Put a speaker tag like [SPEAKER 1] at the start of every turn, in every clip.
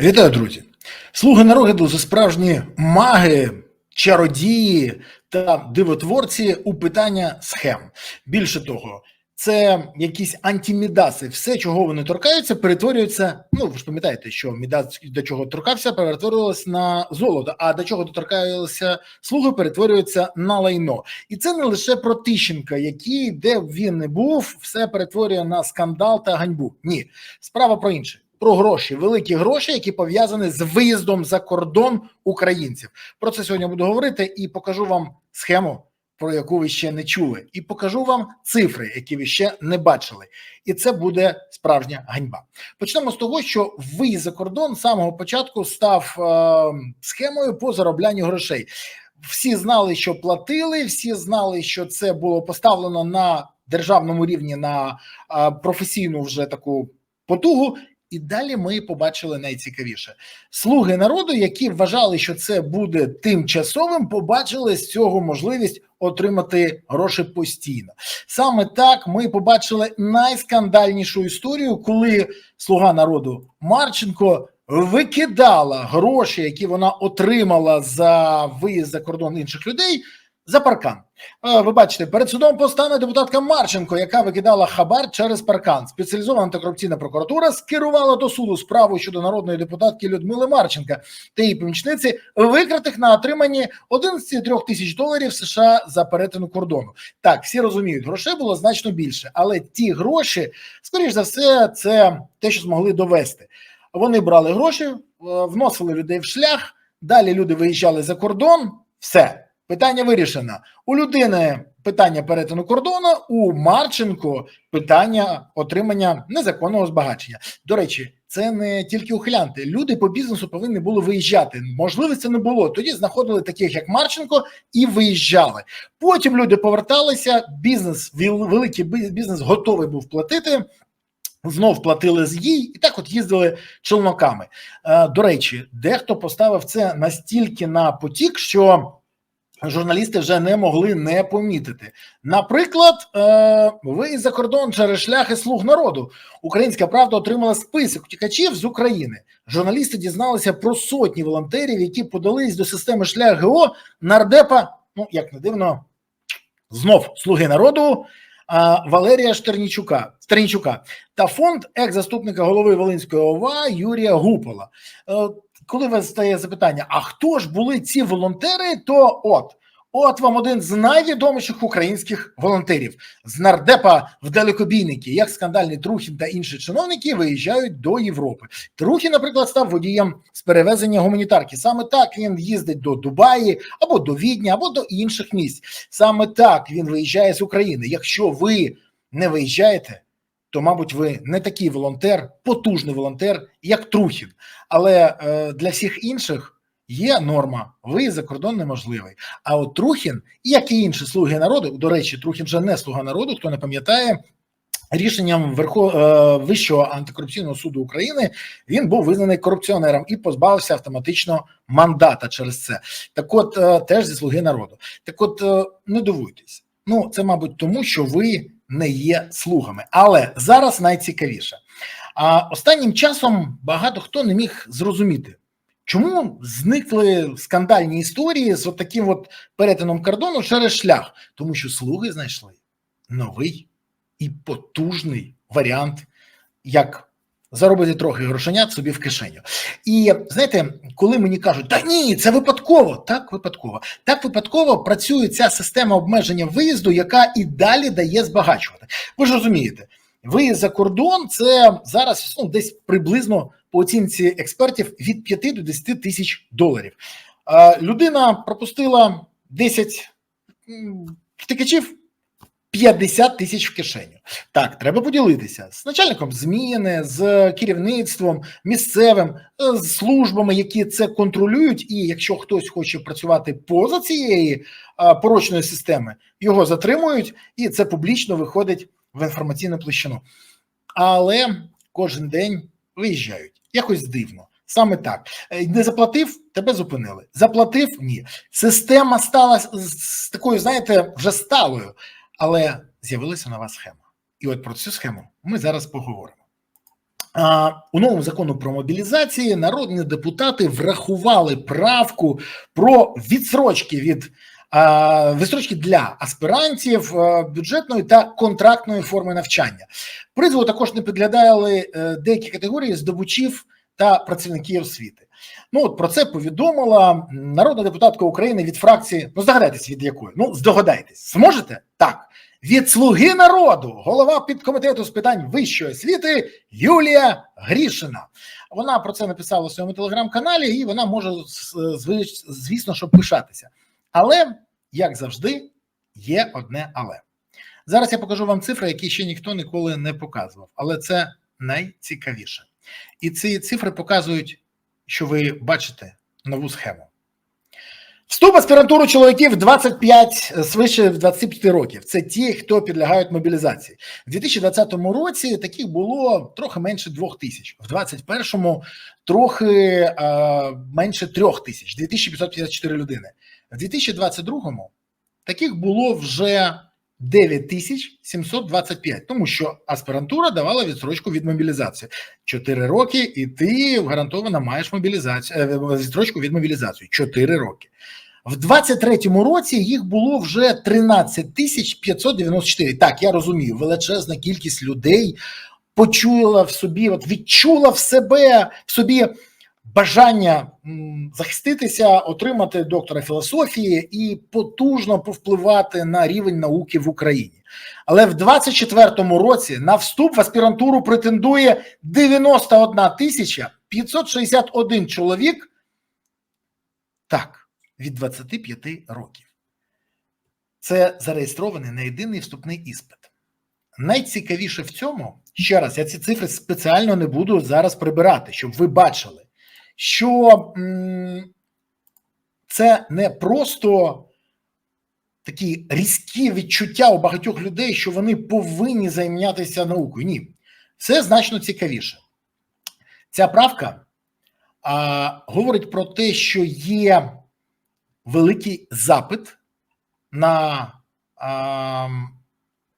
[SPEAKER 1] Вітаю, друзі! Слуги народу це справжні маги, чародії та дивотворці у питання схем. Більше того, це якісь антимідаси. Все, чого вони торкаються, перетворюється. Ну ви ж пам'ятаєте, що мідас до чого торкався, перетворювалося на золото. А до чого доторкаються слуги, перетворюються на лайно. І це не лише про Тищенка, який де б він не був, все перетворює на скандал та ганьбу. Ні, справа про інше. Про гроші, великі гроші, які пов'язані з виїздом за кордон українців. Про це сьогодні буду говорити і покажу вам схему, про яку ви ще не чули, і покажу вам цифри, які ви ще не бачили. І це буде справжня ганьба. Почнемо з того, що виїзд за кордон з самого початку став е, схемою по зароблянню грошей. Всі знали, що платили, всі знали, що це було поставлено на державному рівні на е, професійну вже таку потугу. І далі ми побачили найцікавіше слуги народу, які вважали, що це буде тимчасовим, побачили з цього можливість отримати гроші постійно. Саме так ми побачили найскандальнішу історію, коли слуга народу Марченко викидала гроші, які вона отримала за виїзд за кордон інших людей. За паркан. Ви бачите, перед судом постане депутатка Марченко, яка викидала хабар через паркан. Спеціалізована антикорупційна прокуратура скерувала до суду справу щодо народної депутатки Людмили Марченка та її помічниці, викритих на отриманні 11,3 тисяч доларів США за перетину кордону. Так, всі розуміють, грошей було значно більше, але ті гроші, скоріш за все, це те, що змогли довести. Вони брали гроші, вносили людей в шлях. Далі люди виїжджали за кордон. Все. Питання вирішено. У людини питання перетину кордону, у Марченко питання отримання незаконного збагачення. До речі, це не тільки ухилянти. Люди по бізнесу повинні були виїжджати. Можливості не було. Тоді знаходили таких, як Марченко, і виїжджали. Потім люди поверталися. Бізнес великий бізнес готовий був платити. Знов платили з їй, і так от їздили челноками. До речі, дехто поставив це настільки на потік, що журналісти вже не могли не помітити. Наприклад, виїзд за кордон через шляхи слуг народу. Українська правда отримала список утікачів з України. Журналісти дізналися про сотні волонтерів, які подались до системи шлях ГО нардепа. Ну як не дивно, знов слуги народу. Валерія Штернічука Стернічука та фонд екс-заступника голови Волинської ОВА Юрія Гупола. Коли вас стає запитання, а хто ж були ці волонтери, то от от вам один з найвідоміших українських волонтерів з нардепа в далекобійники, як скандальний Трухін та інші чиновники виїжджають до Європи. Трухін, наприклад, став водієм з перевезення гуманітарки. Саме так він їздить до Дубаї або до Відня, або до інших місць. Саме так він виїжджає з України. Якщо ви не виїжджаєте то, мабуть, ви не такий волонтер, потужний волонтер, як Трухін. Але е, для всіх інших є норма: ви за кордон неможливий. А от Трухін, як і інші слуги народу, до речі, Трухін вже не слуга народу, хто не пам'ятає. Рішенням Верхов... Вищого антикорупційного суду України він був визнаний корупціонером і позбавився автоматично мандата через це. Так, от теж зі слуги народу. Так, от не дивуйтесь. Ну це, мабуть, тому що ви не є слугами. Але зараз найцікавіше. А останнім часом багато хто не міг зрозуміти, чому зникли скандальні історії з таким от перетином кордону через шлях, тому що слуги знайшли новий і потужний варіант, як заробити трохи грошенят собі в кишеню. І знаєте, коли мені кажуть, та ні, це випадково, так випадково. Так випадково працює ця система обмеження виїзду, яка і далі дає збагачувати. Ви ж розумієте, виїзд за кордон це зараз ну, десь приблизно по оцінці експертів від 5 до 10 тисяч доларів. Людина пропустила 10 втикачів. 50 тисяч в кишеню. Так, треба поділитися з начальником зміни, з керівництвом місцевим, з службами, які це контролюють. І якщо хтось хоче працювати поза цієї а, порочної системи, його затримують, і це публічно виходить в інформаційну площину. Але кожен день виїжджають якось дивно. Саме так не заплатив, тебе зупинили. Заплатив ні. Система стала з такою, знаєте, вже сталою. Але з'явилася нова схема. І от про цю схему ми зараз поговоримо. у новому закону про мобілізації народні депутати врахували правку про відсрочки від відсрочки для аспірантів бюджетної та контрактної форми навчання. Призву також не підглядали е, деякі категорії здобучів та працівників освіти. Ну от про це повідомила народна депутатка України від фракції. Ну здогадайтесь, від якої? Ну здогадайтесь, зможете? Так. Від слуги народу, голова підкомітету з питань вищої освіти Юлія Грішина. Вона про це написала у своєму телеграм-каналі, і вона може звісно, що пишатися. Але, як завжди, є одне але. Зараз я покажу вам цифри, які ще ніхто ніколи не показував, але це найцікавіше. І ці цифри показують, що ви бачите нову схему. Вступ аспірантуру чоловіків 25 е, свише 25 років. Це ті, хто підлягають мобілізації. В 2020 році таких було трохи менше двох тисяч. В 2021 трохи е, менше трьох тисяч 2554 людини. В 2022 таких було вже 9725, тому що аспірантура давала відстрочку від мобілізації. 4 роки, і ти гарантовано маєш мобілізацію е, відстрочку від мобілізації. 4 роки. В 23-му році їх було вже 13 тисяч 594. Так, я розумію, величезна кількість людей почула в собі, от відчула в себе в собі бажання захиститися, отримати доктора філософії і потужно повпливати на рівень науки в Україні. Але в 24-му році на вступ в аспірантуру претендує 91 тисяча 561 чоловік. Так від 25 років. Це зареєстрований на єдиний вступний іспит. Найцікавіше в цьому, ще раз, я ці цифри спеціально не буду зараз прибирати, щоб ви бачили, що це не просто такі різкі відчуття у багатьох людей, що вони повинні зайнятися наукою. Ні, це значно цікавіше. Ця правка а, говорить про те, що є великий запит на а,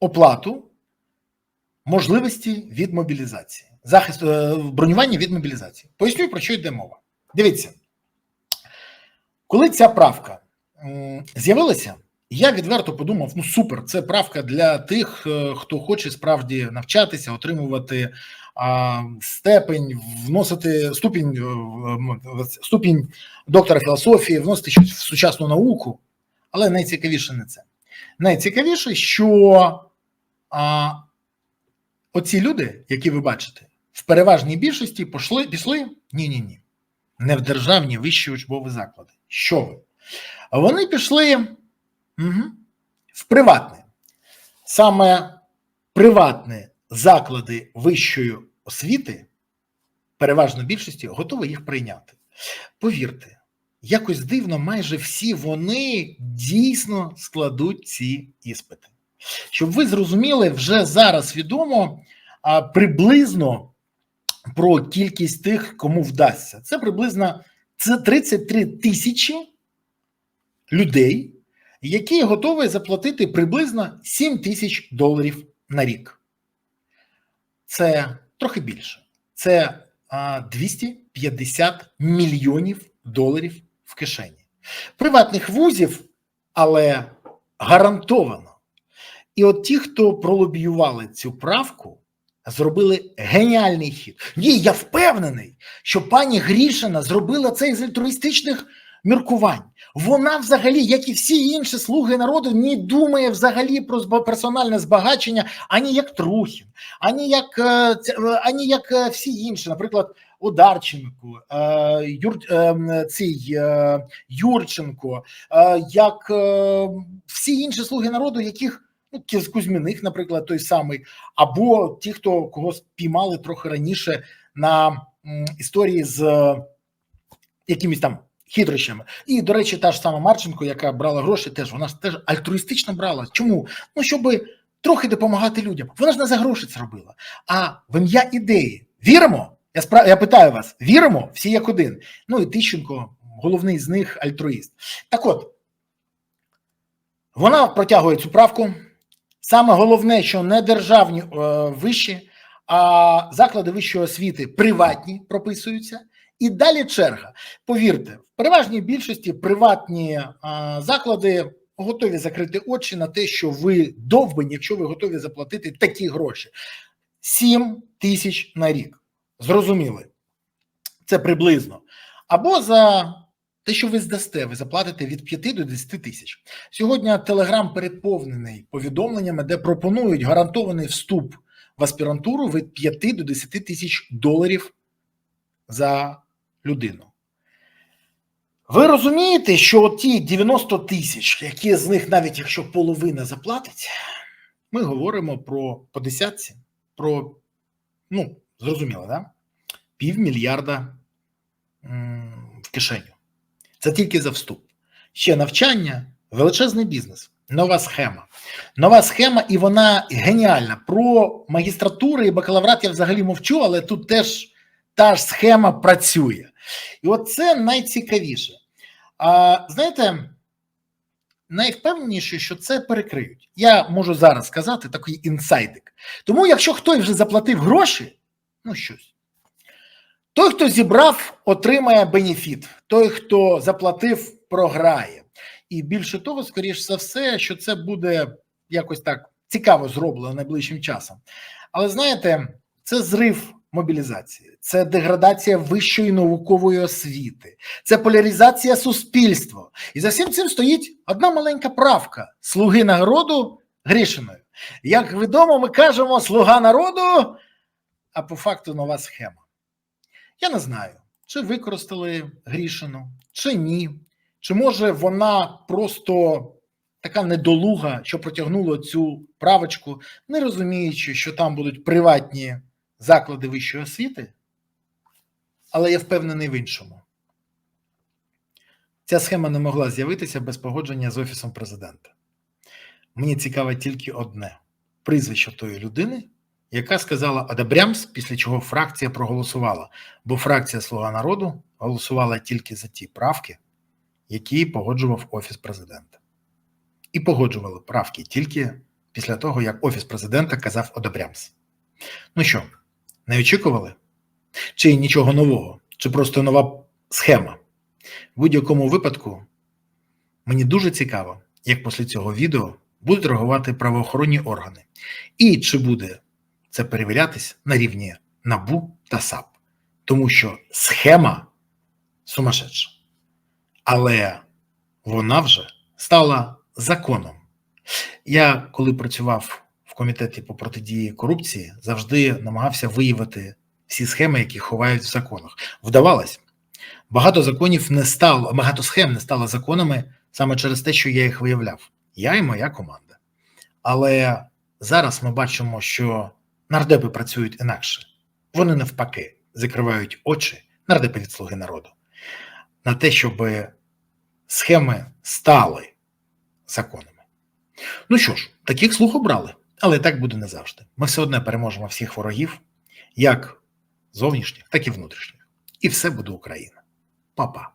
[SPEAKER 1] оплату можливості від мобілізації, захист е, бронювання від мобілізації. Поясню, про що йде мова. Дивіться, коли ця правка з'явилася, я відверто подумав: ну супер, це правка для тих, е, хто хоче справді навчатися, отримувати а, степень, вносити ступінь, е, ступінь доктора філософії, вносити щось в сучасну науку. Але найцікавіше не це. Найцікавіше, що а, оці люди, які ви бачите, в переважній більшості пішли, пішли ні-ні ні. Не в державні вищі учбові заклади. Що ви? Вони пішли угу, в приватне. Саме приватні заклади вищої освіти, переважно більшості, готові їх прийняти. Повірте, якось дивно, майже всі вони дійсно складуть ці іспити. Щоб ви зрозуміли, вже зараз відомо приблизно про кількість тих, кому вдасться. Це приблизно це 33 тисячі людей, які готові заплатити приблизно 7 тисяч доларів на рік. Це трохи більше. Це 250 мільйонів доларів в кишені. Приватних вузів, але гарантовано. І от ті, хто пролобіювали цю правку, зробили геніальний хід. Ні, я впевнений, що пані Грішина зробила це із альтруїстичних міркувань. Вона, взагалі, як і всі інші слуги народу, не думає взагалі про персональне збагачення, ані як Трухін, ані як, е, е, ані як е, всі інші, наприклад, Одарченко, Юр, цей, Юрченко, як всі інші слуги народу, яких Кузьміних, наприклад, той самий, або ті, хто кого спіймали трохи раніше на історії з е, якимись там хитрощами. І, до речі, та ж сама Марченко, яка брала гроші, теж вона ж теж альтруїстично брала. Чому? Ну, щоб трохи допомагати людям. Вона ж не за гроші це робила, а в ім'я ідеї. Віримо? Я спра... я питаю вас: віримо? Всі як один. Ну і Тищенко, головний з них альтруїст. Так от, вона протягує цю правку. Саме головне, що не державні е, виші, а заклади вищої освіти приватні прописуються, і далі черга. Повірте, в переважній більшості приватні а, заклади готові закрити очі на те, що ви довбані, якщо ви готові заплатити такі гроші. 7 тисяч на рік. Зрозуміли, це приблизно. Або за те, що ви здасте, ви заплатите від 5 до 10 тисяч. Сьогодні Телеграм переповнений повідомленнями, де пропонують гарантований вступ в аспірантуру від 5 до 10 тисяч доларів за людину. Ви розумієте, що ті 90 тисяч, які з них, навіть якщо половина заплатить, ми говоримо про по десятці, про, ну, зрозуміло, да? півмільярда в кишеню. Це тільки за вступ. Ще навчання, величезний бізнес, нова схема. Нова схема, і вона геніальна. Про магістратури і бакалаврат я взагалі мовчу, але тут теж та ж схема працює. І от це найцікавіше. А знаєте, найвпевненіше, що це перекриють. Я можу зараз сказати такий інсайдик. Тому, якщо хтось вже заплатив гроші, ну щось. Той, хто зібрав, отримає бенефіт. Той, хто заплатив, програє. І більше того, скоріш за все, що це буде якось так цікаво зроблено найближчим часом. Але знаєте, це зрив мобілізації, це деградація вищої наукової освіти, це поляризація суспільства. І за всім цим стоїть одна маленька правка слуги народу Грішиною. Як відомо, ми кажемо слуга народу, а по факту нова схема. Я не знаю, чи використали Грішину, чи ні. Чи може вона просто така недолуга, що протягнула цю правочку, не розуміючи, що там будуть приватні заклади вищої освіти? Але я впевнений в іншому. Ця схема не могла з'явитися без погодження з Офісом президента. Мені цікаве тільки одне: прізвище тої людини, яка сказала Адабрямс, після чого фракція проголосувала, бо фракція Слуга народу голосувала тільки за ті правки, які погоджував Офіс президента. І погоджували правки тільки після того, як Офіс президента казав Одобрямс. Ну що, не очікували? Чи нічого нового, чи просто нова схема? В будь-якому випадку мені дуже цікаво, як після цього відео будуть реагувати правоохоронні органи, і чи буде це перевірятись на рівні НАБУ та САП, тому що схема сумасшедша, але вона вже стала законом. Я, коли працював в комітеті по протидії корупції, завжди намагався виявити всі схеми, які ховають в законах. Вдавалось, багато законів не стало, багато схем не стало законами саме через те, що я їх виявляв. Я і моя команда. Але зараз ми бачимо, що нардепи працюють інакше. Вони навпаки закривають очі нардепи від слуги народу на те, щоб схеми стали законами. Ну що ж, таких слух обрали, але так буде не завжди. Ми все одно переможемо всіх ворогів, як зовнішніх, так і внутрішніх. І все буде Україна. Па-па.